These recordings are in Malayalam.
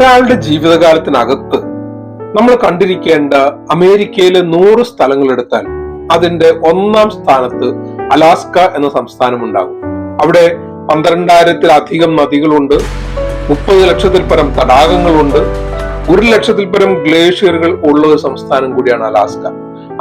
ഒരാളുടെ ജീവിതകാലത്തിനകത്ത് നമ്മൾ കണ്ടിരിക്കേണ്ട അമേരിക്കയിലെ നൂറ് സ്ഥലങ്ങൾ എടുത്താൽ അതിന്റെ ഒന്നാം സ്ഥാനത്ത് അലാസ്ക എന്ന സംസ്ഥാനം ഉണ്ടാകും. അവിടെ പന്ത്രണ്ടായിരത്തിലധികം നദികളുണ്ട് മുപ്പത് ലക്ഷത്തിൽ പരം തടാകങ്ങളുണ്ട് ഒരു ലക്ഷത്തിൽ പരം ഗ്ലേഷ്യറുകൾ ഉള്ള ഒരു സംസ്ഥാനം കൂടിയാണ് അലാസ്ക.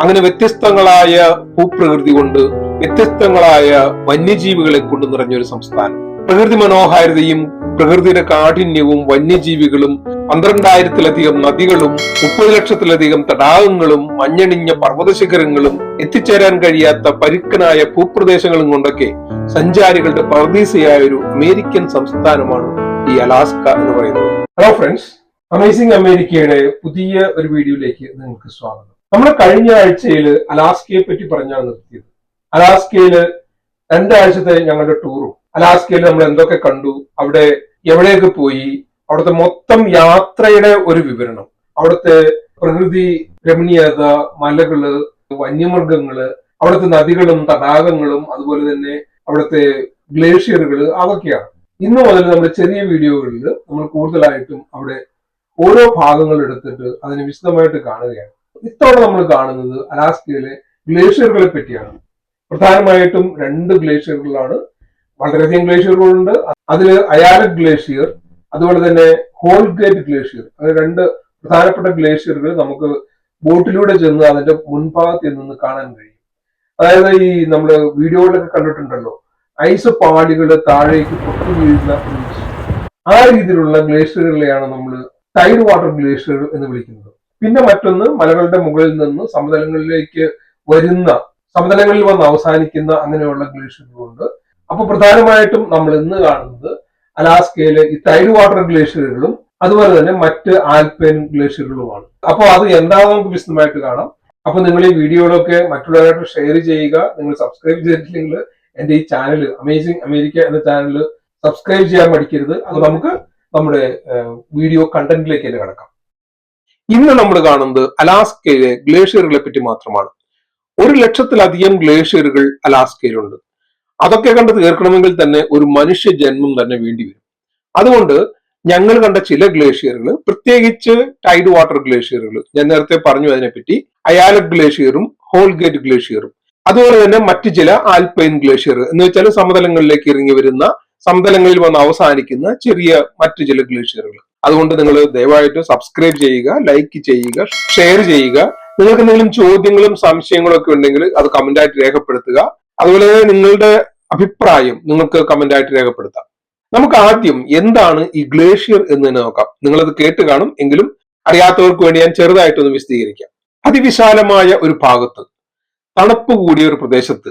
അങ്ങനെ വ്യത്യസ്തങ്ങളായ ഭൂപ്രകൃതി കൊണ്ട് വ്യത്യസ്തങ്ങളായ വന്യജീവികളെ കൊണ്ട് നിറഞ്ഞൊരു സംസ്ഥാനം. പ്രകൃതി മനോഹാരിതയും പ്രകൃതിയുടെ കാഠിന്യവും വന്യജീവികളും പന്ത്രണ്ടായിരത്തിലധികം നദികളും മുപ്പത് ലക്ഷത്തിലധികം തടാകങ്ങളും മഞ്ഞണിഞ്ഞ പർവതശിഖരങ്ങളും എത്തിച്ചേരാൻ കഴിയാത്ത പരുക്കനായ ഭൂപ്രദേശങ്ങളും കൊണ്ടൊക്കെ സഞ്ചാരികളുടെ പർദീസയായ ഒരു അമേരിക്കൻ സംസ്ഥാനമാണ് ഈ അലാസ്ക എന്ന് പറയുന്നത്. ഹലോ ഫ്രണ്ട്സ് അമേസിംഗ് അമേരിക്കയുടെ പുതിയ ഒരു വീഡിയോയിലേക്ക് നിങ്ങൾക്ക് സ്വാഗതം. നമ്മൾ കഴിഞ്ഞ ആഴ്ചയിൽ അലാസ്കയെ പറ്റി പറഞ്ഞാണ് നിർത്തിയത്. അലാസ്കയിൽ രണ്ടാഴ്ചത്തെ ഞങ്ങളുടെ ടൂറും അലാസ്കയിൽ നമ്മൾ എന്തൊക്കെ കണ്ടു? അവിടെ എവിടെയൊക്കെ പോയി അവിടുത്തെ മൊത്തം യാത്രയുടെ ഒരു വിവരണം. അവിടുത്തെ പ്രകൃതി രമണീയത മലകൾ വന്യമൃഗങ്ങൾ അവിടുത്തെ നദികളും തടാകങ്ങളും അതുപോലെ തന്നെ അവിടുത്തെ ഗ്ലേഷ്യറുകൾ അതൊക്കെയാണ്. ഇന്ന് മുതൽ നമ്മുടെ ചെറിയ വീഡിയോകളിൽ നമ്മൾ കൂടുതലായിട്ടും അവിടെ ഓരോ ഭാഗങ്ങൾ എടുത്തിട്ട് അതിനെ വിശദമായിട്ട് കാണുകയാണ്. ഇത്തവണ നമ്മൾ കാണുന്നത് അലാസ്കയിലെ ഗ്ലേഷ്യറുകളെ പറ്റിയാണ്. പ്രധാനമായിട്ടും രണ്ട് ഗ്ലേഷ്യറുകളാണ് വളരെയധികം ഗ്ലേഷ്യറുകളുണ്ട് അതിൽ അയാലക് ഗ്ലേഷ്യർ അതുപോലെ തന്നെ ഹോൾഗേറ്റ് ഗ്ലേഷ്യർ അത് രണ്ട് പ്രധാനപ്പെട്ട ഗ്ലേഷ്യറുകൾ നമുക്ക് ബോട്ടിലൂടെ ചെന്ന് അതിന്റെ മുൻഭാഗത്ത് നിന്ന് കാണാൻ കഴിയും. അതായത് ഈ നമ്മൾ വീഡിയോകളിലൊക്കെ കണ്ടിട്ടുണ്ടല്ലോ ഐസ് പാളികൾ താഴേക്ക് പൊട്ടി വീഴുന്ന ആ രീതിയിലുള്ള ഗ്ലേഷ്യറുകളെയാണ് നമ്മൾ ടൈഡ് വാട്ടർ ഗ്ലേഷ്യർ എന്ന് വിളിക്കുന്നത്. പിന്നെ മറ്റൊന്ന് മലകളുടെ മുകളിൽ നിന്ന് സമതലങ്ങളിലേക്ക് വരുന്ന സമതലങ്ങളിൽ വന്ന് അവസാനിക്കുന്ന അങ്ങനെയുള്ള ഗ്ലേഷ്യറുകളുണ്ട് അപ്പൊ പ്രധാനമായിട്ടും നമ്മൾ ഇന്ന് കാണുന്നത് അലാസ്കയിലെ ഈ തൈഡ് വാട്ടർ ഗ്ലേഷ്യറുകളും അതുപോലെ തന്നെ മറ്റ് ആൽപൈൻ ഗ്ലേഷ്യറുകളുമാണ് അപ്പോൾ അത് എന്താണെന്ന് നമുക്ക് വിശദമായിട്ട് കാണാം. അപ്പൊ നിങ്ങൾ ഈ വീഡിയോകളൊക്കെ മറ്റുള്ളവരായിട്ട് ഷെയർ ചെയ്യുക. നിങ്ങൾ സബ്സ്ക്രൈബ് ചെയ്തിട്ടില്ലെങ്കിൽ എന്റെ ഈ ചാനൽ അമേസിംഗ് അമേരിക്ക എന്ന ചാനൽ സബ്സ്ക്രൈബ് ചെയ്യാൻ മടിക്കരുത്. അത് നമുക്ക് നമ്മുടെ വീഡിയോ കണ്ടന്റിലേക്ക് തന്നെ കിടക്കാം. ഇന്ന് നമ്മൾ കാണുന്നത് അലാസ്കയിലെ ഗ്ലേഷ്യറുകളെ പറ്റി മാത്രമാണ്. ഒരു ലക്ഷത്തിലധികം ഗ്ലേഷ്യറുകൾ അലാസ്കയിലുണ്ട്. അതൊക്കെ കണ്ട് തീർക്കണമെങ്കിൽ തന്നെ ഒരു മനുഷ്യ ജന്മം തന്നെ വേണ്ടി വരും. അതുകൊണ്ട് ഞങ്ങൾ കണ്ട ചില ഗ്ലേഷ്യറുകൾ പ്രത്യേകിച്ച് ടൈഡ് വാട്ടർ ഗ്ലേഷ്യറുകൾ ഞാൻ നേരത്തെ പറഞ്ഞു അതിനെപ്പറ്റി അയാലക് ഗ്ലേഷ്യറും ഹോൾഗേറ്റ് ഗ്ലേഷ്യറും അതുപോലെ തന്നെ മറ്റു ചില ആൽപൈൻ ഗ്ലേഷ്യർ എന്ന് വെച്ചാൽ സമതലങ്ങളിലേക്ക് ഇറങ്ങി വരുന്ന സമതലങ്ങളിൽ വന്ന് അവസാനിക്കുന്ന ചെറിയ മറ്റു ചില ഗ്ലേഷ്യറുകൾ. അതുകൊണ്ട് നിങ്ങൾ ദയവായിട്ട് സബ്സ്ക്രൈബ് ചെയ്യുക ലൈക്ക് ചെയ്യുക ഷെയർ ചെയ്യുക. നിങ്ങൾക്ക് എന്തെങ്കിലും ചോദ്യങ്ങളും സംശയങ്ങളും ഒക്കെ ഉണ്ടെങ്കിൽ അത് കമന്റായിട്ട് രേഖപ്പെടുത്തുക. അതുപോലെ നിങ്ങളുടെ അഭിപ്രായം നിങ്ങൾക്ക് കമന്റ് ആയിട്ട് രേഖപ്പെടുത്താം. നമുക്ക് ആദ്യം എന്താണ് ഈ ഗ്ലേഷ്യർ എന്ന് തന്നെ നോക്കാം. നിങ്ങളത് കേട്ട് കാണും. എങ്കിലും അറിയാത്തവർക്ക് വേണ്ടി ഞാൻ ചെറുതായിട്ടൊന്ന് വിശദീകരിക്കാം. അതിവിശാലമായ ഒരു ഭാഗത്ത് തണുപ്പ് കൂടിയ ഒരു പ്രദേശത്ത്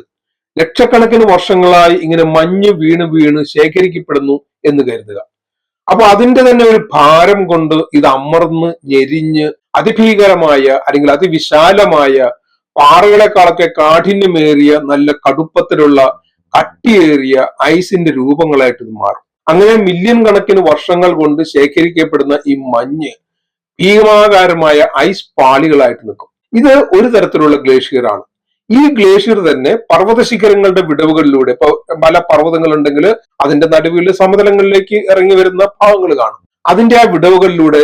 ലക്ഷക്കണക്കിന് വർഷങ്ങളായി ഇങ്ങനെ മഞ്ഞ് വീണ് വീണ് ശേഖരിക്കപ്പെടുന്നു എന്ന് കരുതുക. അപ്പൊ അതിന്റെ തന്നെ ഒരു ഭാരം കൊണ്ട് ഇത് അമർന്ന് ഞെരിഞ്ഞ് അതിഭീകരമായ അല്ലെങ്കിൽ അതിവിശാലമായ പാറകളെക്കാളൊക്കെ കാഠിന്യമേറിയ നല്ല കടുപ്പത്തിലുള്ള കട്ടിയേറിയ ഐസിന്റെ രൂപങ്ങളായിട്ട് ഇത് മാറും. അങ്ങനെ മില്യൺ കണക്കിന് വർഷങ്ങൾ കൊണ്ട് ശേഖരിക്കപ്പെടുന്ന ഈ മഞ്ഞ് ഭീമാകാരമായ ഐസ് പാളികളായിട്ട് നിൽക്കും. ഇത് ഒരു തരത്തിലുള്ള ഗ്ലേഷ്യർ ആണ് ഈ ഗ്ലേഷ്യർ തന്നെ പർവത ശിഖരങ്ങളുടെ വിടവുകളിലൂടെ ഇപ്പൊ പല പർവതങ്ങൾ ഉണ്ടെങ്കിൽ അതിന്റെ നടുവിൽ സമതലങ്ങളിലേക്ക് ഇറങ്ങി വരുന്ന ഭാഗങ്ങൾ കാണും. അതിന്റെ ആ വിടവുകളിലൂടെ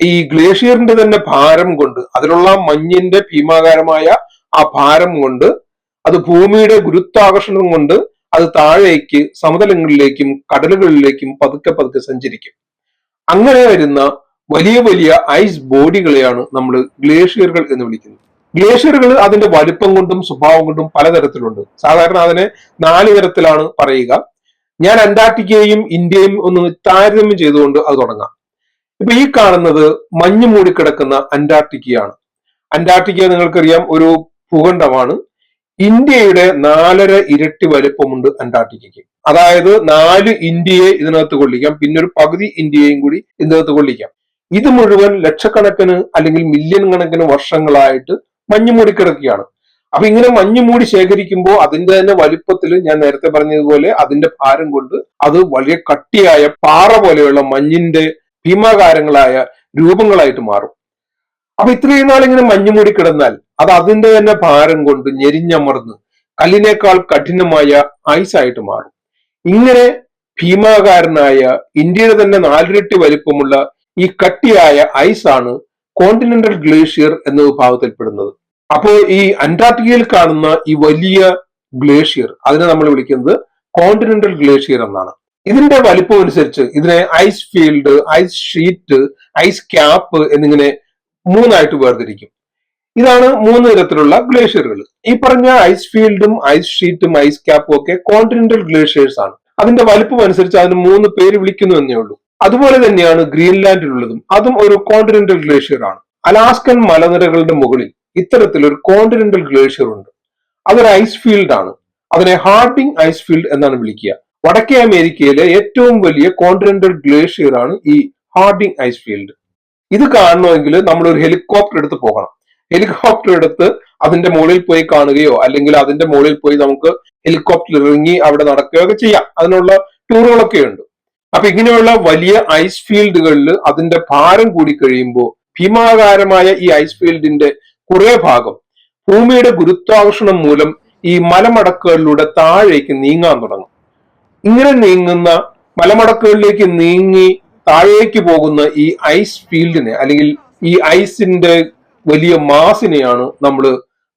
ഈ ഗ്ലേഷ്യറിന്റെ തന്നെ ഭാരം കൊണ്ട് അതിലുള്ള മഞ്ഞിന്റെ ഭീമാകാരമായ ആ ഭാരം കൊണ്ട് അത് ഭൂമിയുടെ ഗുരുത്വാകർഷണം കൊണ്ട് അത് താഴേക്ക് സമതലങ്ങളിലേക്കും കടലുകളിലേക്കും പതുക്കെ പതുക്കെ സഞ്ചരിക്കും. അങ്ങനെ വരുന്ന വലിയ വലിയ ഐസ് ബോഡികളെയാണ് നമ്മൾ ഗ്ലേഷ്യറുകൾ എന്ന് വിളിക്കുന്നത്. ഗ്ലേഷ്യറുകൾ അതിന്റെ വലുപ്പം കൊണ്ടും സ്വഭാവം കൊണ്ടും പലതരത്തിലുണ്ട്. സാധാരണ അതിനെ നാല് തരത്തിലാണ് പറയുക. ഞാൻ അന്റാർട്ടിക്കയും ഇന്ത്യയും ഒന്ന് താരതമ്യം ചെയ്തുകൊണ്ട് അത് തുടങ്ങാം. ഇപ്പൊ ഈ കാണുന്നത് മഞ്ഞ് മൂടിക്കിടക്കുന്ന അന്റാർട്ടിക്കയാണ്. അന്റാർട്ടിക്ക നിങ്ങൾക്കറിയാം ഒരു ഭൂഖണ്ഡമാണ്. ഇന്ത്യയുടെ നാലര ഇരട്ടി വലിപ്പമുണ്ട് അന്റാർട്ടിക്കയ്ക്ക്. അതായത് നാല് ഇന്ത്യയെ ഇതിനകത്ത് കൊള്ളിക്കാം. പിന്നെ ഒരു പകുതി ഇന്ത്യയെയും കൂടി ഇതിനകത്ത് കൊള്ളിക്കാം. ഇത് മുഴുവൻ ലക്ഷക്കണക്കിന് അല്ലെങ്കിൽ മില്യൺ കണക്കിന് വർഷങ്ങളായിട്ട് മഞ്ഞ് മൂടിക്കിടക്കുകയാണ് അപ്പൊ ഇങ്ങനെ മഞ്ഞ് മൂടി ശേഖരിക്കുമ്പോൾ അതിന്റെ തന്നെ വലിപ്പത്തിൽ ഞാൻ നേരത്തെ പറഞ്ഞതുപോലെ അതിന്റെ ഭാരം കൊണ്ട് അത് വളരെ കട്ടിയായ പാറ പോലെയുള്ള മഞ്ഞിന്റെ ഭീമാകാരങ്ങളായ രൂപങ്ങളായിട്ട് മാറും. അപ്പൊ ഇത്രയും നാൾ ഇങ്ങനെ മഞ്ഞുമൂടി കിടന്നാൽ അത് അതിന്റെ തന്നെ ഭാരം കൊണ്ട് ഞെരിഞ്ഞമർന്ന് കല്ലിനേക്കാൾ കഠിനമായ ഐസായിട്ട് മാറും. ഇങ്ങനെ ഭീമാകാരനായ ഇന്ത്യയുടെ തന്നെ നാലിരട്ടി വലിപ്പമുള്ള ഈ കട്ടിയായ ഐസ് ആണ് കോണ്ടിനെന്റൽ ഗ്ലേഷ്യർ എന്ന വിഭാഗത്തിൽപ്പെടുന്നത്. അപ്പോൾ ഈ അന്റാർട്ടിക്കയിൽ കാണുന്ന ഈ വലിയ ഗ്ലേഷ്യർ അതിനെ നമ്മൾ വിളിക്കുന്നത് കോണ്ടിനെന്റൽ ഗ്ലേഷ്യർ എന്നാണ്. ഇതിന്റെ വലിപ്പം അനുസരിച്ച് ഇതിനെ ice field ice sheet ice cap എന്നിങ്ങനെ മൂന്നായിട്ട് വേർതിരിക്കും. ഇതാണ് മൂന്ന് തരത്തിലുള്ള ഗ്ലേഷ്യറുകൾ ഈ പറഞ്ഞ ഐസ് ഫീൽഡും ഐസ് ഷീറ്റും ഐസ് ക്യാപ്പും ഒക്കെ കോണ്ടിനെന്റൽ ഗ്ലേഷ്യേഴ്സ് ആണ്. അതിന്റെ വലിപ്പം അനുസരിച്ച് അതിന് മൂന്ന് പേര് വിളിക്കുന്നു എന്നേ ഉള്ളൂ. അതുപോലെ തന്നെയാണ് ഗ്രീൻലാൻഡിലുള്ളതും. അതും ഒരു കോണ്ടിനെന്റൽ ഗ്ലേഷ്യർ ആണ്. അലാസ്കൻ മലനിരകളുടെ മുകളിൽ ഇത്തരത്തിൽ ഒരു കോണ്ടിനെന്റൽ ഗ്ലേഷ്യർ ഉണ്ട്. അതൊരു ഐസ് ഫീൽഡ് ആണ്. അതിനെ ഹാർഡിംഗ് ഐസ് ഫീൽഡ് എന്നാണ് വിളിക്കുക. വടക്കേ അമേരിക്കയിലെ ഏറ്റവും വലിയ കോണ്ടിനെന്റൽ ഗ്ലേഷ്യർ ആണ് ഈ ഹാർഡിംഗ് ഐസ് ഫീൽഡ് ഇത് കാണണമെങ്കിൽ നമ്മൾ ഒരു ഹെലികോപ്റ്റർ എടുത്ത് പോകണം. ഹെലികോപ്റ്റർ എടുത്ത് അതിന്റെ മുകളിൽ പോയി കാണുകയോ അല്ലെങ്കിൽ അതിന്റെ മുകളിൽ പോയി നമുക്ക് ഹെലികോപ്റ്റർ ഇറങ്ങി അവിടെ നടക്കുകയോ ഒക്കെ ചെയ്യാം. അതിനുള്ള ടൂറുകളൊക്കെ ഉണ്ട്. അപ്പൊ ഇങ്ങനെയുള്ള വലിയ ഐസ് ഫീൽഡുകളിൽ അതിന്റെ ഭാരം കൂടി കഴിയുമ്പോൾ ഭീമാകാരമായ ഈ ഐസ് ഫീൽഡിന്റെ കുറെ ഭാഗം ഭൂമിയുടെ ഗുരുത്വാകർഷണം മൂലം ഈ മലമടക്കുകളിലൂടെ താഴേക്ക് നീങ്ങാൻ തുടങ്ങും. ഇങ്ങനെ നീങ്ങുന്ന മലമടക്കുകളിലേക്ക് നീങ്ങി താഴേക്ക് പോകുന്ന ഈ ഐസ് ഫീൽഡിനെ അല്ലെങ്കിൽ ഈ ഐസിന്റെ വലിയ മാസിനെയാണ് നമ്മൾ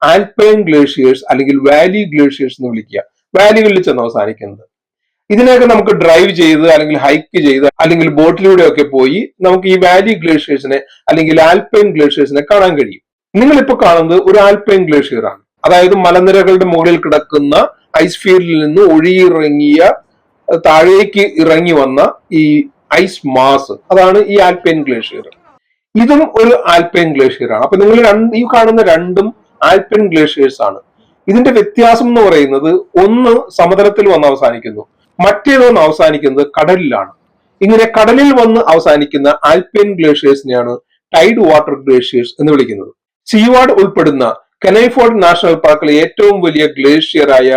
ആൽപൈൻ ഗ്ലേഷ്യേഴ്സ് അല്ലെങ്കിൽ വാലി ഗ്ലേഷ്യേഴ്സ് എന്ന് വിളിക്കുക. വാലികളിൽ ചെന്ന് അവസാനിക്കുന്നത്. ഇതിനെയൊക്കെ നമുക്ക് ഡ്രൈവ് ചെയ്ത് അല്ലെങ്കിൽ ഹൈക്ക് ചെയ്ത് അല്ലെങ്കിൽ ബോട്ടിലൂടെ ഒക്കെ പോയി നമുക്ക് ഈ വാലി ഗ്ലേഷ്യേഴ്സിനെ അല്ലെങ്കിൽ ആൽപൈൻ ഗ്ലേഷ്യേഴ്സിനെ കാണാൻ കഴിയും. നിങ്ങൾ ഇപ്പോൾ കാണുന്നത് ഒരു ആൽപൈൻ ഗ്ലേഷ്യർ ആണ് അതായത് മലനിരകളുടെ മുകളിൽ കിടക്കുന്ന ഐസ് ഫീൽഡിൽ നിന്ന് ഒഴുകിയിറങ്ങിയ താഴേക്ക് ഇറങ്ങി വന്ന ഈ ഐസ് മാസ്. അതാണ് ഈ ആൽപൈൻ ഗ്ലേഷ്യർ. ഇതും ഒരു ആൽപൈൻ ഗ്ലേഷ്യർ ആണ്. അപ്പൊ നിങ്ങൾ രണ്ട് ഈ കാണുന്ന രണ്ടും ആൽപൈൻ ഗ്ലേഷ്യേഴ്സ് ആണ്. ഇതിന്റെ വ്യത്യാസം എന്ന് പറയുന്നത് ഒന്ന് സമതലത്തിൽ വന്ന് അവസാനിക്കുന്നു. മറ്റേതൊന്ന് അവസാനിക്കുന്നത് കടലിലാണ്. ഇങ്ങനെ കടലിൽ വന്ന് അവസാനിക്കുന്ന ആൽപൈൻ ഗ്ലേഷ്യേഴ്സിനെയാണ് ടൈഡ് വാട്ടർ ഗ്ലേഷ്യേഴ്സ് എന്ന് വിളിക്കുന്നത്. സീവാർഡ് ഉൾപ്പെടുന്ന കനൈഫോർഡ് നാഷണൽ പാർക്കിലെ ഏറ്റവും വലിയ ഗ്ലേഷ്യറായ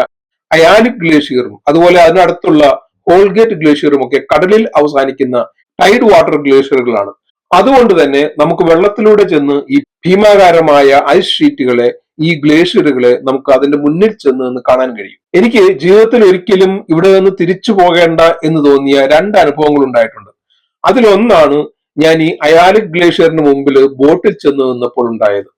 അയാലിക് ഗ്ലേഷ്യറും അതുപോലെ അതിനടുത്തുള്ള ഹോൾഗേറ്റ് ഗ്ലേഷ്യറും ഒക്കെ കടലിൽ അവസാനിക്കുന്ന ടൈഡ് വാട്ടർ ഗ്ലേഷ്യറുകളാണ്. അതുകൊണ്ട് തന്നെ നമുക്ക് വെള്ളത്തിലൂടെ ചെന്ന് ഈ ഭീമാകാരമായ ഐസ് ഷീറ്റുകളെ ഈ ഗ്ലേഷ്യറുകളെ നമുക്ക് അതിന്റെ മുന്നിൽ ചെന്ന് നിന്ന് കാണാൻ കഴിയും. എനിക്ക് ജീവിതത്തിൽ ഒരിക്കലും ഇവിടെ നിന്ന് തിരിച്ചു പോകേണ്ട എന്ന് തോന്നിയ രണ്ട് അനുഭവങ്ങൾ ഉണ്ടായിട്ടുണ്ട്. അതിലൊന്നാണ് ഞാൻ ഈ അയാലിക് ഗ്ലേഷ്യറിന് മുമ്പിൽ ബോട്ടിൽ ചെന്ന് നിന്നപ്പോൾ ഉണ്ടായത്.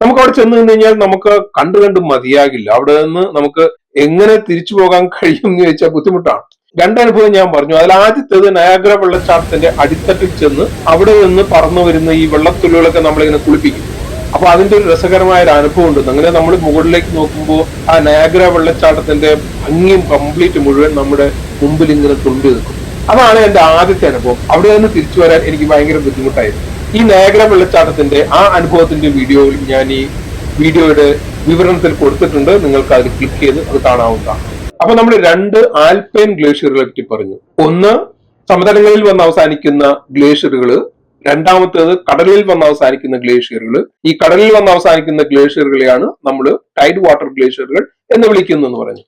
നമുക്ക് അവിടെ ചെന്ന് നിന്ന് കഴിഞ്ഞാൽ നമുക്ക് കണ്ടു കണ്ട് മതിയാകില്ല. അവിടെ നിന്ന് നമുക്ക് എങ്ങനെ തിരിച്ചു പോകാൻ കഴിയും എന്ന് ചോദിച്ചാൽ ബുദ്ധിമുട്ടാണ്. രണ്ടനുഭവം ഞാൻ പറഞ്ഞു. അതിൽ ആദ്യത്തേത് നയാഗ്ര വെള്ളച്ചാട്ടത്തിന്റെ അടിത്തട്ടിൽ ചെന്ന് അവിടെ നിന്ന് പറന്നു വരുന്ന ഈ വെള്ളത്തുള്ളികളൊക്കെ നമ്മളിങ്ങനെ കുളിപ്പിക്കും. അപ്പൊ അതിന്റെ ഒരു രസകരമായ ഒരു അനുഭവം ഉണ്ട്. അങ്ങനെ നമ്മൾ മുകളിലേക്ക് നോക്കുമ്പോൾ ആ നയാഗ്ര വെള്ളച്ചാട്ടത്തിന്റെ ഭംഗിയും കംപ്ലീറ്റ് മുഴുവൻ നമ്മുടെ മുമ്പിൽ ഇങ്ങനെ തുണ്ടി നിൽക്കും. അതാണ് എന്റെ ആദ്യത്തെ അനുഭവം. അവിടെ നിന്ന് തിരിച്ചു വരാൻ എനിക്ക് ഭയങ്കര ബുദ്ധിമുട്ടായിരുന്നു. ഈ നയാഗ്ര വെള്ളച്ചാട്ടത്തിന്റെ ആ അനുഭവത്തിന്റെ വീഡിയോയിൽ ഞാൻ ഈ വീഡിയോയുടെ വിവരണത്തിൽ കൊടുത്തിട്ടുണ്ട്. നിങ്ങൾക്ക് അതിൽ ക്ലിക്ക് ചെയ്ത് അത് കാണാവുന്നതാണ്. അപ്പൊ നമ്മൾ രണ്ട് ആൽപൈൻ ഗ്ലേഷ്യറുകളെ പറ്റി പറഞ്ഞു. ഒന്ന് സമതലങ്ങളിൽ വന്ന് അവസാനിക്കുന്ന ഗ്ലേഷ്യറുകൾ രണ്ടാമത്തേത് കടലിൽ വന്ന് അവസാനിക്കുന്ന ഗ്ലേഷ്യറുകൾ ഈ കടലിൽ വന്ന് അവസാനിക്കുന്ന ഗ്ലേഷ്യറുകളെയാണ് നമ്മൾ ടൈഡ് വാട്ടർ ഗ്ലേഷ്യറുകൾ എന്ന് വിളിക്കുന്നു എന്ന് പറഞ്ഞു.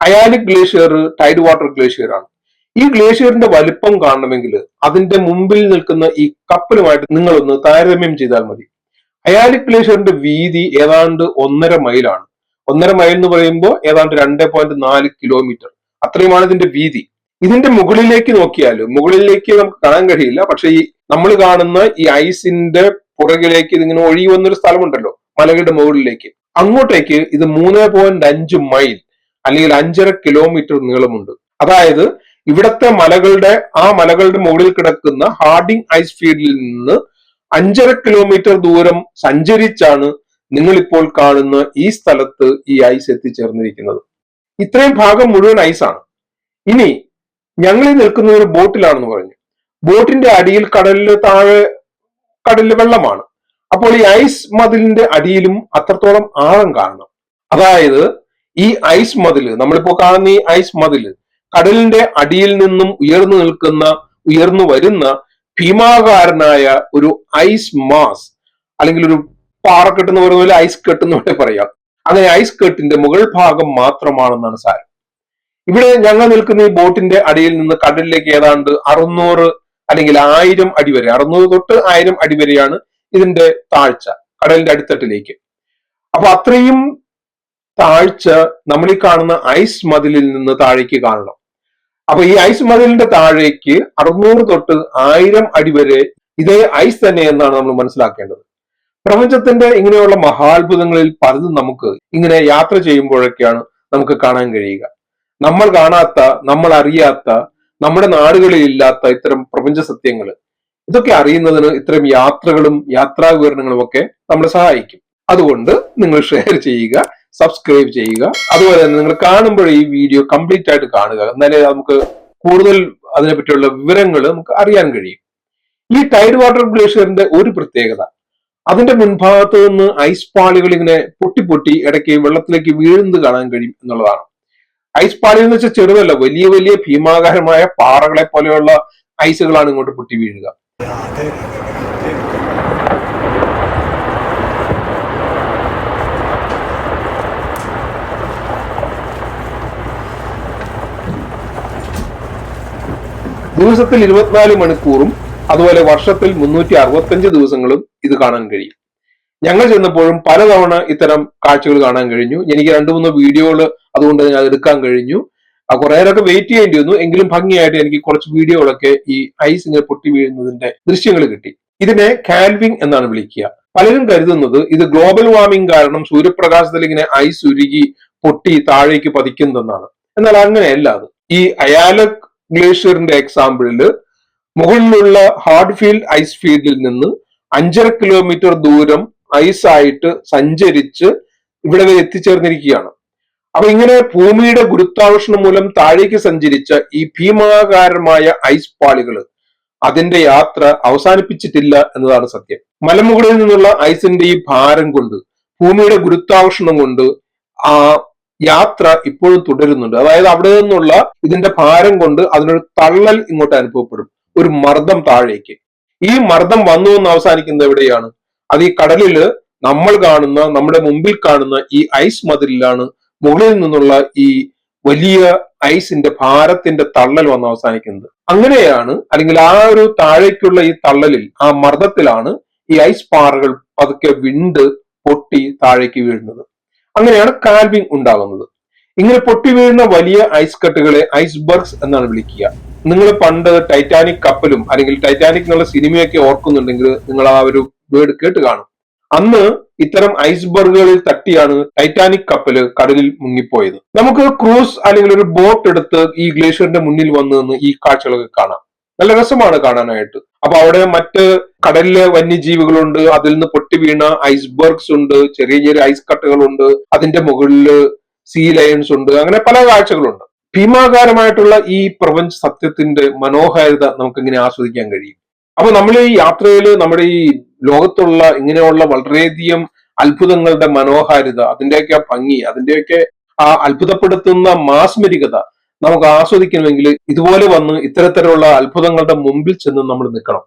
അയാലിക് ഗ്ലേഷ്യർ ടൈഡ് വാട്ടർ ഗ്ലേഷ്യർ ആണ് ഈ ഗ്ലേഷ്യറിന്റെ വലിപ്പം കാണണമെങ്കിൽ അതിന്റെ മുമ്പിൽ നിൽക്കുന്ന ഈ കപ്പലുമായിട്ട് നിങ്ങളൊന്ന് താരതമ്യം ചെയ്താൽ മതി. അയാലിക് ഗ്ലേഷ്യറിന്റെ വീതി ഏതാണ്ട് ഒന്നര മൈലാണ്. ഒന്നര മൈൽ എന്ന് പറയുമ്പോൾ ഏതാണ്ട് രണ്ട് പോയിന്റ് നാല് കിലോമീറ്റർ അത്രയുമാണ് ഇതിന്റെ വീതി. ഇതിന്റെ മുകളിലേക്ക് നോക്കിയാൽ മുകളിലേക്ക് നമുക്ക് കാണാൻ കഴിയില്ല. പക്ഷെ ഈ നമ്മൾ കാണുന്ന ഈ ഐസിന്റെ പുറകിലേക്ക് ഇതിങ്ങനെ ഒഴുകി വന്നൊരു സ്ഥലമുണ്ടല്ലോ മലകളുടെ മുകളിലേക്ക്. അങ്ങോട്ടേക്ക് ഇത് മൂന്ന് പോയിന്റ് അഞ്ച് മൈൽ അല്ലെങ്കിൽ അഞ്ചര കിലോമീറ്റർ നീളമുണ്ട്. അതായത് ഇവിടത്തെ മലകളുടെ ആ മലകളുടെ മുകളിൽ കിടക്കുന്ന ഹാർഡിംഗ് ഐസ് ഫീൽഡിൽ നിന്ന് അഞ്ചര കിലോമീറ്റർ ദൂരം സഞ്ചരിച്ചാണ് നിങ്ങൾ ഇപ്പോൾ കാണുന്ന ഈ സ്ഥലത്ത് ഈ ഐസ് എത്തിച്ചേർന്നിരിക്കുന്നത്. ഇത്രയും ഭാഗം മുഴുവൻ ഐസാണ് ഇനി ഞങ്ങൾ നിൽക്കുന്ന ഒരു ബോട്ടിലാണെന്ന് പറഞ്ഞു. ബോട്ടിന്റെ അടിയിൽ കടലിലെ താഴെ കടലിൽ വെള്ളമാണ്. അപ്പോൾ ഈ ഐസ് മതിലിന്റെ അടിയിലും അത്രത്തോളം ആഴം കാണണം. അതായത് ഈ ഐസ് മതിൽ നമ്മളിപ്പോ കാണുന്ന ഈ ഐസ് മതിൽ കടലിന്റെ അടിയിൽ നിന്നും ഉയർന്നു നിൽക്കുന്ന ഉയർന്നു വരുന്ന ഭീമാകാരനായ ഒരു ഐസ് മാസ് അല്ലെങ്കിൽ ഒരു പാറക്കെട്ട് എന്ന് പറയുന്ന പോലെ ഐസ് കെട്ട് എന്ന് വേണമെങ്കിൽ പറയാം. അങ്ങനെ ഐസ് കെട്ടിന്റെ മുകൾ ഭാഗം മാത്രമാണെന്നാണ് സാരം. ഇവിടെ ഞങ്ങൾ നിൽക്കുന്ന ഈ ബോട്ടിന്റെ അടിയിൽ നിന്ന് കടലിലേക്ക് ഏതാണ്ട് അറുന്നൂറ് അല്ലെങ്കിൽ ആയിരം അടി വരെ അറുന്നൂറ് തൊട്ട് ആയിരം അടി വരെയാണ് ഇതിന്റെ താഴ്ച കടലിന്റെ അടിത്തട്ടിലേക്ക്. അപ്പൊ അത്രയും താഴ്ച നമ്മൾ ഈ കാണുന്ന ഐസ് മതിലിൽ നിന്ന് താഴേക്ക് കാണണം. അപ്പൊ ഈ ഐസ് മതിലിന്റെ താഴേക്ക് അറുന്നൂറ് തൊട്ട് ആയിരം അടി വരെ ഇതേ ഐസ് തന്നെ എന്നാണ് നമ്മൾ മനസ്സിലാക്കേണ്ടത്. പ്രപഞ്ചത്തിന്റെ ഇങ്ങനെയുള്ള മഹാത്ഭുതങ്ങളിൽ പലതും നമുക്ക് ഇങ്ങനെ യാത്ര ചെയ്യുമ്പോഴൊക്കെയാണ് നമുക്ക് കാണാൻ കഴിയുക. നമ്മൾ കാണാത്ത നമ്മൾ അറിയാത്ത നമ്മുടെ നാടുകളിൽ ഇല്ലാത്ത ഇത്തരം പ്രപഞ്ച സത്യങ്ങൾ. ഇതൊക്കെ അറിയുന്നതിന് ഇത്തരം യാത്രകളും യാത്രാ വിവരണങ്ങളും ഒക്കെ നമ്മളെ സഹായിക്കും. അതുകൊണ്ട് നിങ്ങൾ ഷെയർ ചെയ്യുക സബ്സ്ക്രൈബ് ചെയ്യുക. അതുപോലെ തന്നെ നിങ്ങൾ കാണുമ്പോൾ ഈ വീഡിയോ കംപ്ലീറ്റ് ആയിട്ട് കാണുക. എന്നാലേ നമുക്ക് കൂടുതൽ അതിനെപ്പറ്റിയുള്ള വിവരങ്ങൾ നമുക്ക് അറിയാൻ കഴിയും. ഈ ടൈഡ് വാട്ടർ ഗ്ലേഷ്യറിന്റെ ഒരു പ്രത്യേകത അതിന്റെ മുൻഭാഗത്ത് നിന്ന് ഐസ് പാളികൾ ഇങ്ങനെ പൊട്ടി പൊട്ടി ഇടയ്ക്ക് വെള്ളത്തിലേക്ക് വീഴുന്നത് കാണാൻ കഴിയും എന്നുള്ളതാണ്. ഐസ് പാളികൾ എന്ന് വെച്ചാൽ ചെറുതല്ല വലിയ വലിയ ഭീമാകാരമായ പാറകളെ പോലെയുള്ള ഐസുകളാണ് ഇങ്ങോട്ട് പൊട്ടി വീഴുക. ദിവസത്തിൽ ഇരുപത്തിനാല് മണിക്കൂറും അതുപോലെ വർഷത്തിൽ മുന്നൂറ്റി അറുപത്തഞ്ച് ദിവസങ്ങളും ഇത് കാണാൻ കഴിയും. ഞങ്ങൾ ചെന്നപ്പോഴും പലതവണ ഇത്തരം കാഴ്ചകൾ കാണാൻ കഴിഞ്ഞു. എനിക്ക് രണ്ടു മൂന്ന് വീഡിയോകൾ അതുകൊണ്ട് ഞാൻ എടുക്കാൻ കഴിഞ്ഞു. കുറെ നേരമൊക്കെ വെയിറ്റ് ചെയ്യേണ്ടി വന്നു. എങ്കിലും ഭംഗിയായിട്ട് എനിക്ക് കുറച്ച് വീഡിയോകളൊക്കെ ഈ ഐസ് ഇങ്ങനെ പൊട്ടി വീഴുന്നതിന്റെ ദൃശ്യങ്ങൾ കിട്ടി. ഇതിനെ കാൽവിംഗ് എന്നാണ് വിളിക്കുക. പലരും കരുതുന്നത് ഇത് ഗ്ലോബൽ വാർമിംഗ് കാരണം സൂര്യപ്രകാശത്തിൽ ഇങ്ങനെ ഐസ് ഉരുകി പൊട്ടി താഴേക്ക് പതിക്കുന്നതെന്നാണ്. എന്നാൽ അങ്ങനെയല്ല അത്. ഈ അയാലക് ഗ്ലേഷ്യറിന്റെ എക്സാമ്പിളിൽ മുകളിലുള്ള ഹാർഡ് ഫീൽഡ് ഐസ് ഫീൽഡിൽ നിന്ന് അഞ്ചര കിലോമീറ്റർ ദൂരം ഐസ് ആയിട്ട് സഞ്ചരിച്ച് ഇവിടെ വരെ എത്തിച്ചേർന്നിരിക്കുകയാണ്. അപ്പൊ ഇങ്ങനെ ഭൂമിയുടെ ഗുരുത്വാകർഷണം മൂലം താഴേക്ക് സഞ്ചരിച്ച ഈ ഭീമാകാരമായ ഐസ് പാളികൾ അതിന്റെ യാത്ര അവസാനിപ്പിച്ചിട്ടില്ല എന്നതാണ് സത്യം. മലമുകളിൽ നിന്നുള്ള ഐസിന്റെ ഈ ഭാരം കൊണ്ട് ഭൂമിയുടെ ഗുരുത്വാകർഷണം കൊണ്ട് ആ യാത്ര ഇപ്പോഴും തുടരുന്നുണ്ട്. അതായത് അവിടെ നിന്നുള്ള ഇതിന്റെ ഭാരം കൊണ്ട് അതിനൊരു തള്ളൽ ഇങ്ങോട്ട് അനുഭവപ്പെടും. ഒരു മർദ്ദം താഴേക്ക്. ഈ മർദ്ദം വന്നു എന്ന് അവസാനിക്കുന്നത് എവിടെയാണ്? അത് ഈ കടലിൽ നമ്മൾ കാണുന്ന നമ്മുടെ മുമ്പിൽ കാണുന്ന ഈ ഐസ് മതിലിലാണ് മുകളിൽ നിന്നുള്ള ഈ വലിയ ഐസിന്റെ ഭാരത്തിന്റെ തള്ളൽ വന്ന് അവസാനിക്കുന്നത്. അങ്ങനെയാണ് അല്ലെങ്കിൽ ആ ഒരു താഴേക്കുള്ള ഈ തള്ളലിൽ ആ മർദ്ദത്തിലാണ് ഈ ഐസ് പാറകൾ പതുക്കെ വിണ്ട് പൊട്ടി താഴേക്ക് വീഴുന്നത്. അങ്ങനെയാണ് കാൽവിംഗ് ഉണ്ടാകുന്നത് ഇങ്ങനെ പൊട്ടി വീഴുന്ന വലിയ ഐസ് കട്ടുകളെ ഐസ്ബർഗ്സ് എന്നാണ് വിളിക്കുക. നിങ്ങൾ പണ്ട് ടൈറ്റാനിക് കപ്പലും അല്ലെങ്കിൽ ടൈറ്റാനിക് എന്നുള്ള സിനിമയൊക്കെ ഓർക്കുന്നുണ്ടെങ്കിൽ നിങ്ങൾ ആ ഒരു വേർഡ് കേട്ട് കാണും. അന്ന് ഇത്തരം ഐസ്ബർഗുകളിൽ തട്ടിയാണ് ടൈറ്റാനിക് കപ്പൽ കടലിൽ മുങ്ങിപ്പോയത്. നമുക്ക് ക്രൂസ് അല്ലെങ്കിൽ ഒരു ബോട്ട് എടുത്ത് ഈ ഗ്ലേഷ്യറിന്റെ മുന്നിൽ വന്ന് നിന്ന് ഈ കാഴ്ചകളൊക്കെ കാണാം. നല്ല രസമാണ് കാണാനായിട്ട്. അപ്പൊ അവിടെ മറ്റ് കടലിലെ വന്യജീവികളുണ്ട് അതിൽ നിന്ന് പൊട്ടി വീണ ഐസ്ബർഗ്സ് ഉണ്ട് ചെറിയ ചെറിയ ഐസ് കട്ടകളുണ്ട് അതിന്റെ മുകളിൽ സീ ലയൺസ് ഉണ്ട് അങ്ങനെ പല കാഴ്ചകളുണ്ട്. ഭീമാകാരമായിട്ടുള്ള ഈ പ്രപഞ്ച സത്യത്തിന്റെ മനോഹാരിത നമുക്ക് ഇങ്ങനെ ആസ്വദിക്കാൻ കഴിയും. അപ്പൊ നമ്മൾ ഈ യാത്രയിൽ നമ്മുടെ ഈ ലോകത്തുള്ള ഇങ്ങനെയുള്ള വളരെയധികം അത്ഭുതങ്ങളുടെ മനോഹാരിത അതിന്റെയൊക്കെ ഭംഗി അതിന്റെയൊക്കെ ആ അത്ഭുതപ്പെടുത്തുന്ന മാസ്മരികത നമുക്ക് ആസ്വദിക്കണമെങ്കിൽ ഇതുപോലെ വന്ന് ഇത്തരത്തിലുള്ള അത്ഭുതങ്ങളുടെ മുമ്പിൽ ചെന്ന് നമ്മൾ നിൽക്കണം.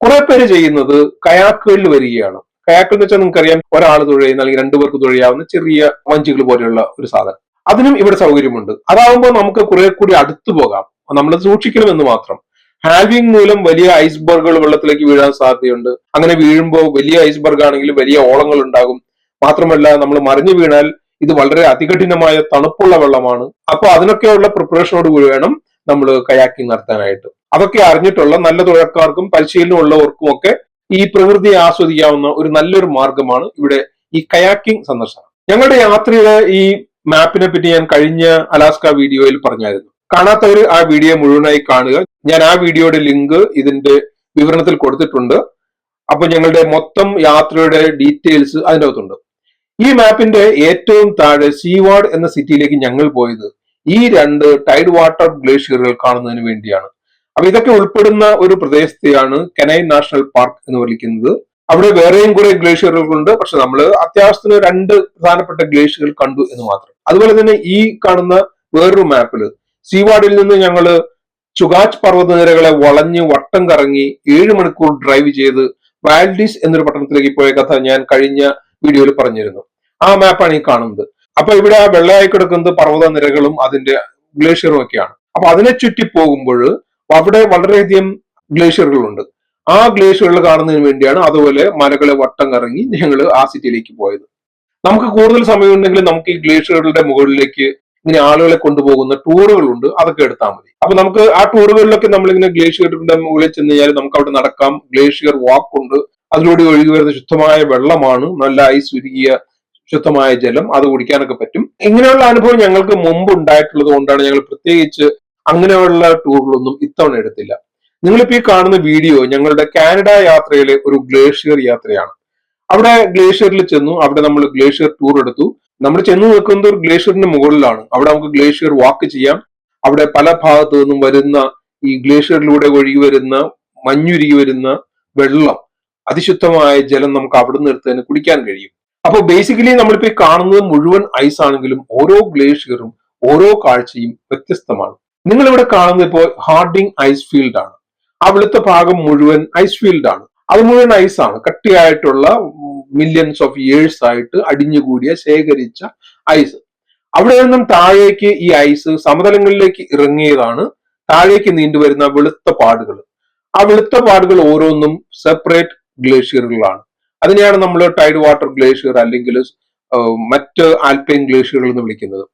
കുറെ പേര് ചെയ്യുന്നത് കയാക്കുകളിൽ വരികയാണ്. കയാക്ക് എന്ന് വെച്ചാൽ നമുക്കറിയാം ഒരാൾ തുഴയുന്ന അല്ലെങ്കിൽ രണ്ടുപേർക്ക് തുഴയാവുന്ന ചെറിയ വഞ്ചികൾ പോലെയുള്ള ഒരു സാധനം. അതിനും ഇവിടെ സൗകര്യമുണ്ട്. അതാവുമ്പോൾ നമുക്ക് കുറെ കൂടി അടുത്തു പോകാം. നമ്മൾ സൂക്ഷിക്കണമെന്ന് മാത്രം. ഹാൽവിംഗ് മൂലം വലിയ ഐസ്ബർഗുകൾ വെള്ളത്തിലേക്ക് വീഴാൻ സാധ്യതയുണ്ട്. അങ്ങനെ വീഴുമ്പോൾ വലിയ ഐസ്ബർഗ് ആണെങ്കിൽ വലിയ ഓളങ്ങൾ ഉണ്ടാകും. മാത്രമല്ല നമ്മൾ മറിഞ്ഞു വീണാൽ ഇത് വളരെ അതികഠിനമായ തണുപ്പുള്ള വെള്ളമാണ്. അപ്പൊ അതിനൊക്കെയുള്ള പ്രിപ്പറേഷനോട് കൂടി വേണം നമ്മൾ കയാക്കിംഗ് നടത്താനായിട്ട്. അതൊക്കെ അറിഞ്ഞിട്ടുള്ള നല്ല തുഴക്കാർക്കും പരിശീലനമുള്ളവർക്കും ഒക്കെ ഈ പ്രകൃതിയെ ആസ്വദിക്കാവുന്ന ഒരു നല്ലൊരു മാർഗമാണ് ഇവിടെ ഈ കയാക്കിംഗ് സന്ദർശനം. ഞങ്ങളുടെ യാത്രയുടെ ഈ മാപ്പിനെ പറ്റി ഞാൻ കഴിഞ്ഞ അലാസ്ക വീഡിയോയിൽ പറഞ്ഞായിരുന്നു. കാണാത്തവർ ആ വീഡിയോ മുഴുവനായി കാണുക. ഞാൻ ആ വീഡിയോയുടെ ലിങ്ക് ഇതിന്റെ വിവരണത്തിൽ കൊടുത്തിട്ടുണ്ട്. അപ്പൊ ഞങ്ങളുടെ മൊത്തം യാത്രയുടെ ഡീറ്റെയിൽസ് അതിന്റെ അകത്തുണ്ട് ഈ മാപ്പിന്റെ ഏറ്റവും താഴെ സീവാർഡ് എന്ന സിറ്റിയിലേക്ക് ഞങ്ങൾ പോയത് ഈ രണ്ട് ടൈഡ് വാട്ടർ ഗ്ലേഷ്യറുകൾ കാണുന്നതിന് വേണ്ടിയാണ്. അപ്പൊ ഇതൊക്കെ ഉൾപ്പെടുന്ന ഒരു പ്രദേശത്തെയാണ് കെനൈൻ നാഷണൽ പാർക്ക് എന്ന് വിളിക്കുന്നത്. അവിടെ വേറെയും കുറെ ഗ്ലേഷ്യറുകളുണ്ട് പക്ഷെ നമ്മൾ അത്യാവശ്യത്തിന് രണ്ട് പ്രധാനപ്പെട്ട ഗ്ലേഷ്യകൾ കണ്ടു എന്ന് മാത്രം. അതുപോലെ തന്നെ ഈ കാണുന്ന വേറൊരു മാപ്പിൽ സീവാഡിൽ നിന്ന് ഞങ്ങൾ ചുഗാച്ച് പർവതനിരകളെ വളഞ്ഞ് വട്ടം കറങ്ങി ഏഴ് മണിക്കൂർ ഡ്രൈവ് ചെയ്ത് വാൽഡിസ് എന്നൊരു പട്ടണത്തിലേക്ക് പോയ കഥ ഞാൻ കഴിഞ്ഞ വീഡിയോയിൽ പറഞ്ഞിരുന്നു. ആ മാപ്പാണ് ഈ കാണുന്നത്. അപ്പൊ ഇവിടെ ആ വെള്ളയായി കിടക്കുന്നത് പർവത നിരകളും അതിന്റെ ഗ്ലേഷ്യറും ഒക്കെയാണ് അപ്പൊ അതിനെ ചുറ്റി പോകുമ്പോൾ അവിടെ വളരെയധികം ഗ്ലേഷ്യറുകളുണ്ട്. ആ ഗ്ലേഷ്യറുകൾ കാണുന്നതിന് വേണ്ടിയാണ് അതുപോലെ മലകളെ വട്ടം കറങ്ങി ഞങ്ങൾ ആ സിറ്റിയിലേക്ക് പോയത്. നമുക്ക് കൂടുതൽ സമയമുണ്ടെങ്കിൽ നമുക്ക് ഈ ഗ്ലേഷ്യറുകളുടെ മുകളിലേക്ക് ഇങ്ങനെ ആളുകളെ കൊണ്ടുപോകുന്ന ടൂറുകളുണ്ട് അതൊക്കെ എടുത്താൽ മതി. അപ്പൊ നമുക്ക് ആ ടൂറുകളിലൊക്കെ നമ്മളിങ്ങനെ ഗ്ലേഷ്യറുകളുടെ മുകളിൽ ചെന്ന് കഴിഞ്ഞാൽ നമുക്ക് അവിടെ നടക്കാം. ഗ്ലേഷ്യർ വാക്ക് ഉണ്ട് അതിലൂടെ ഒഴുകി വരുന്ന ശുദ്ധമായ വെള്ളമാണ്. നല്ല ഐസ് ഉരുകിയ ശുദ്ധമായ ജലം. അത് കുടിക്കാനൊക്കെ പറ്റും. ഇങ്ങനെയുള്ള അനുഭവം ഞങ്ങൾക്ക് മുമ്പ് ഉണ്ടായിട്ടുള്ളത് കൊണ്ടാണ് ഞങ്ങൾ പ്രത്യേകിച്ച് അങ്ങനെയുള്ള ടൂറിലൊന്നും ഇത്തവണ എടുത്തില്ല. നിങ്ങളിപ്പോ ഈ കാണുന്ന വീഡിയോ ഞങ്ങളുടെ കാനഡ യാത്രയിലെ ഒരു ഗ്ലേഷ്യർ യാത്രയാണ്. അവിടെ ഗ്ലേഷ്യറിൽ ചെന്നു അവിടെ നമ്മൾ ഗ്ലേഷ്യർ ടൂർ എടുത്തു. നമ്മൾ ചെന്ന് നിൽക്കുന്നത് ഒരു ഗ്ലേഷ്യറിന്റെ മുകളിലാണ്. അവിടെ നമുക്ക് ഗ്ലേഷ്യർ വാക്ക് ചെയ്യാം. അവിടെ പല ഭാഗത്തു നിന്നും വരുന്ന ഈ ഗ്ലേഷ്യറിലൂടെ ഒഴുകി വരുന്ന മഞ്ഞുരുകി വരുന്ന വെള്ളം അതിശുദ്ധമായ ജലം നമുക്ക് അവിടെ നിന്ന് എടുത്ത് തന്നെ കുടിക്കാൻ കഴിയും. അപ്പോൾ ബേസിക്കലി നമ്മളിപ്പോ ഈ കാണുന്നത് മുഴുവൻ ഐസ് ആണെങ്കിലും ഓരോ ഗ്ലേഷ്യറും ഓരോ കാഴ്ചയും വ്യത്യസ്തമാണ്. നിങ്ങൾ ഇവിടെ കാണുന്നത് ഇപ്പോൾ ഹാർഡിംഗ് ഐസ് ഫീൽഡ് ആണ്. ആ വെളുത്ത ഭാഗം മുഴുവൻ ഐസ് ഫീൽഡ് ആണ്. അത് മുഴുവൻ ഐസ് ആണ്. കട്ടിയായിട്ടുള്ള മില്യൺസ് ഓഫ് ഇയേഴ്സ് ആയിട്ട് അടിഞ്ഞുകൂടിയ ശേഖരിച്ച ഐസ് അവിടെ നിന്നും താഴേക്ക് ഈ ഐസ് സമതലങ്ങളിലേക്ക് ഇറങ്ങിയതാണ്. താഴേക്ക് നീണ്ടുവരുന്ന വെളുത്ത പാടുകൾ. ആ വെളുത്ത പാടുകൾ ഓരോന്നും സെപ്പറേറ്റ് ഗ്ലേഷ്യറുകളാണ് അതിനെയാണ് നമ്മൾ ടൈഡ് വാട്ടർ ഗ്ലേഷ്യർ അല്ലെങ്കിൽ മറ്റ് ആൽപൈൻ ഗ്ലേഷ്യറുകൾ എന്ന് വിളിക്കുന്നത്.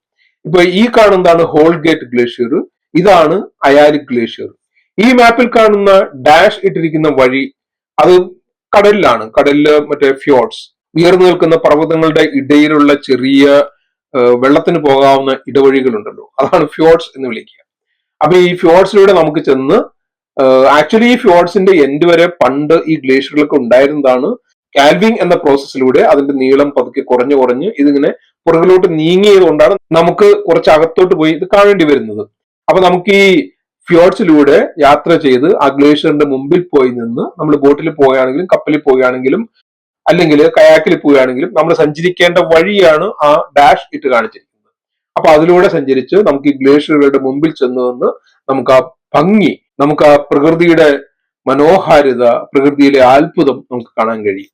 ഇപ്പൊ ഈ കാണുന്നതാണ് ഹോൾഗേറ്റ് ഗ്ലേഷ്യർ ഇതാണ് അയാലിക് ഗ്ലേഷ്യർ ഈ മാപ്പിൽ കാണുന്ന ഡാഷ് ഇട്ടിരിക്കുന്ന വഴി അത് കടലിലാണ്. കടലിൽ മറ്റേ ഫ്യോർഡ്സ് ഉയർന്നു നിൽക്കുന്ന പർവതങ്ങളുടെ ഇടയിലുള്ള ചെറിയ വെള്ളത്തിന് പോകാവുന്ന ഇടവഴികളുണ്ടല്ലോ. അതാണ് ഫ്യോർഡ്സ് എന്ന് വിളിക്കുക. അപ്പൊ ഈ ഫ്യോർഡ്സിലൂടെ നമുക്ക് ചെന്ന് ആക്ച്വലി ഈ ഫ്യോർഡ്സിന്റെ എൻഡ് വരെ പണ്ട് ഈ ഗ്ലേഷ്യറിലൊക്കെ ഉണ്ടായിരുന്നതാണ് കാൽവിങ് എന്ന പ്രോസസ്സിലൂടെ അതിന്റെ നീളം പതുക്കെ കുറഞ്ഞു കുറഞ്ഞ് ഇതിങ്ങനെ പുറകിലോട്ട് നീങ്ങിയത് കൊണ്ടാണ് നമുക്ക് കുറച്ച് അകത്തോട്ട് പോയി ഇത് കാണേണ്ടി വരുന്നത്. അപ്പൊ നമുക്ക് ഈ ഫ്യോർഡ്സിലൂടെ യാത്ര ചെയ്ത് ആ ഗ്ലേഷ്യറിന്റെ മുമ്പിൽ പോയി നിന്ന് നമ്മൾ ബോട്ടിൽ പോവുകയാണെങ്കിലും കപ്പലിൽ പോവുകയാണെങ്കിലും അല്ലെങ്കിൽ കയാക്കിൽ പോവുകയാണെങ്കിലും നമ്മൾ സഞ്ചരിക്കേണ്ട വഴിയാണ് ആ ഡാഷ് ഇട്ട് കാണിച്ചിരിക്കുന്നത്. അപ്പൊ അതിലൂടെ സഞ്ചരിച്ച് നമുക്ക് ഈ ഗ്ലേഷ്യറുകളുടെ മുമ്പിൽ ചെന്ന് നിന്ന് നമുക്ക് ആ ഭംഗി നമുക്ക് ആ പ്രകൃതിയുടെ മനോഹാരിത പ്രകൃതിയിലെ അത്ഭുതം നമുക്ക് കാണാൻ കഴിയും.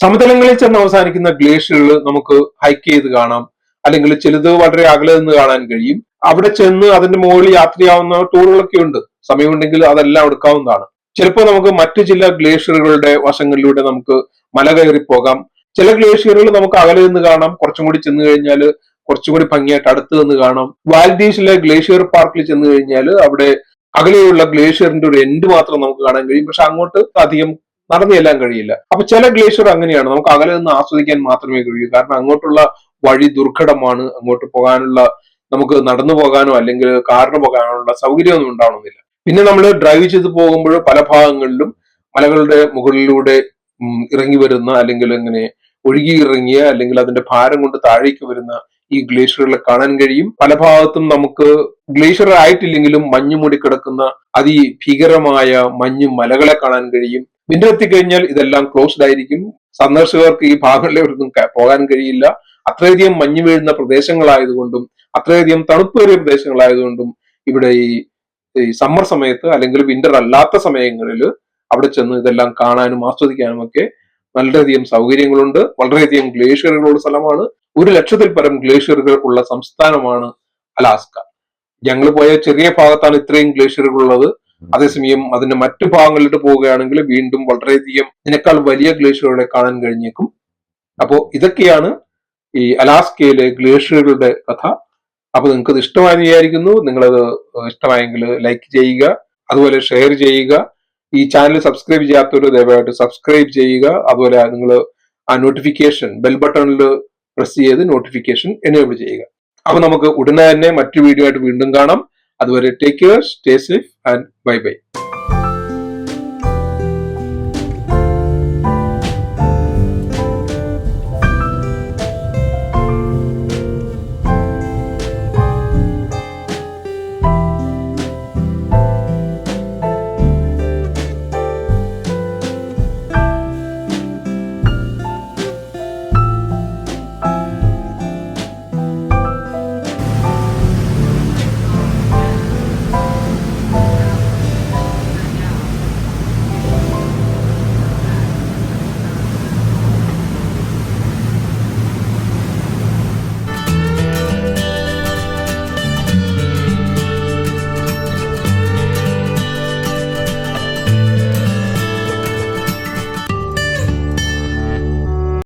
സമതലങ്ങളിൽ ചെന്ന് അവസാനിക്കുന്ന ഗ്ലേഷ്യറുകൾ നമുക്ക് ഹൈക്ക് ചെയ്ത് കാണാം. അല്ലെങ്കിൽ ചിലത് വളരെ അകലെ നിന്ന് കാണാൻ കഴിയും. അവിടെ ചെന്ന് അതിന്റെ മുകളിൽ യാത്രയാവുന്ന ടൂറുകളൊക്കെ ഉണ്ട്. സമയമുണ്ടെങ്കിൽ അതെല്ലാം എടുക്കാവുന്നതാണ്. ചിലപ്പോൾ നമുക്ക് മറ്റു ചില ഗ്ലേഷ്യറുകളുടെ വശങ്ങളിലൂടെ നമുക്ക് മല കയറി പോകാം. ചില ഗ്ലേഷ്യറുകൾ നമുക്ക് അകലെ നിന്ന് കാണാം. കുറച്ചും കൂടി ചെന്ന് കഴിഞ്ഞാൽ കുറച്ചും കൂടി ഭംഗിയായിട്ട് അടുത്ത് നിന്ന് കാണാം. വാൽഡീസിലെ ഗ്ലേഷ്യർ പാർക്കിൽ ചെന്ന് കഴിഞ്ഞാൽ അവിടെ അകലെയുള്ള ഗ്ലേഷ്യറിന്റെ ഒരു എൻഡ് മാത്രം നമുക്ക് കാണാൻ കഴിയും. പക്ഷെ അങ്ങോട്ട് അധികം നടന്നു ചെല്ലാൻ കഴിയില്ല. അപ്പൊ ചില ഗ്ലേഷ്യർ അങ്ങനെയാണ്. നമുക്ക് അകലെ നിന്ന് ആസ്വദിക്കാൻ മാത്രമേ കഴിയൂ. കാരണം അങ്ങോട്ടുള്ള വഴി ദുർഘടമാണ്. അങ്ങോട്ട് പോകാനുള്ള നമുക്ക് നടന്നു പോകാനോ അല്ലെങ്കിൽ കാറിന് പോകാനുള്ള സൗകര്യമൊന്നും ഉണ്ടാവണമെന്നില്ല പിന്നെ നമ്മൾ ഡ്രൈവ് ചെയ്ത് പോകുമ്പോൾ പല ഭാഗങ്ങളിലും മലകളുടെ മുകളിലൂടെ ഇറങ്ങി വരുന്ന അല്ലെങ്കിൽ ഇങ്ങനെ ഒഴുകി ഇറങ്ങിയ അല്ലെങ്കിൽ അതിന്റെ ഭാരം കൊണ്ട് താഴേക്ക് വരുന്ന ഈ ഗ്ലേഷ്യറുകളെ കാണാൻ കഴിയും. പല ഭാഗത്തും നമുക്ക് ഗ്ലേഷ്യർ ആയിട്ടില്ലെങ്കിലും മഞ്ഞു കിടക്കുന്ന അതിഭീകരമായ മഞ്ഞു മലകളെ കാണാൻ കഴിയും. വിന്റർ എത്തിക്കഴിഞ്ഞാൽ ഇതെല്ലാം ക്ലോസ്ഡ് ആയിരിക്കും. സന്ദർശകർക്ക് ഈ ഭാഗങ്ങളിലേക്കൊന്നും പോകാൻ കഴിയില്ല. അത്രയധികം മഞ്ഞു വീഴുന്ന പ്രദേശങ്ങളായതുകൊണ്ടും അത്രയധികം തണുപ്പേറിയ പ്രദേശങ്ങളായതുകൊണ്ടും ഇവിടെ ഈ ഈ സമ്മർ സമയത്ത് അല്ലെങ്കിൽ വിന്റർ അല്ലാത്ത സമയങ്ങളിൽ അവിടെ ചെന്ന് ഇതെല്ലാം കാണാനും ആസ്വദിക്കാനും ഒക്കെ വളരെയധികം സൗകര്യങ്ങളുണ്ട്. വളരെയധികം ഗ്ലേഷ്യറുകളുള്ള സ്ഥലമാണ്. ഒരു ലക്ഷത്തിൽ പരം ഗ്ലേഷ്യറുകൾ ഉള്ള സംസ്ഥാനമാണ് അലാസ്ക. ഞങ്ങൾ പോയ ചെറിയ ഭാഗത്താണ് ഇത്രയും ഗ്ലേഷ്യറുകൾ ഉള്ളത് അതേസമയം അതിന്റെ മറ്റു ഭാഗങ്ങളിലോട്ട് പോവുകയാണെങ്കിൽ വീണ്ടും വളരെയധികം ഇതിനേക്കാൾ വലിയ ഗ്ലേഷ്യറുകളെ കാണാൻ കഴിഞ്ഞേക്കും. അപ്പോൾ ഇതൊക്കെയാണ് ഈ അലാസ്കയിലെ ഗ്ലേഷ്യറുകളുടെ കഥ. അപ്പൊ നിങ്ങൾക്ക് ഇത് ഇഷ്ടമായി വിചാരിക്കുന്നു നിങ്ങളത് ഇഷ്ടമായെങ്കിൽ ലൈക്ക് ചെയ്യുക. അതുപോലെ ഷെയർ ചെയ്യുക. ഈ ചാനൽ സബ്സ്ക്രൈബ് ചെയ്യാത്തവർ ദയവായിട്ട് സബ്സ്ക്രൈബ് ചെയ്യുക. അതുപോലെ നിങ്ങൾ ആ നോട്ടിഫിക്കേഷൻ ബെൽ ബട്ടണിൽ പ്രസ് ചെയ്ത് നോട്ടിഫിക്കേഷൻ എനേബിൾ ചെയ്യുക. അപ്പൊ നമുക്ക് ഉടനെ തന്നെ മറ്റു വീഡിയോ ആയിട്ട് വീണ്ടും കാണാം. അതുവരെ take care stay safe and bye bye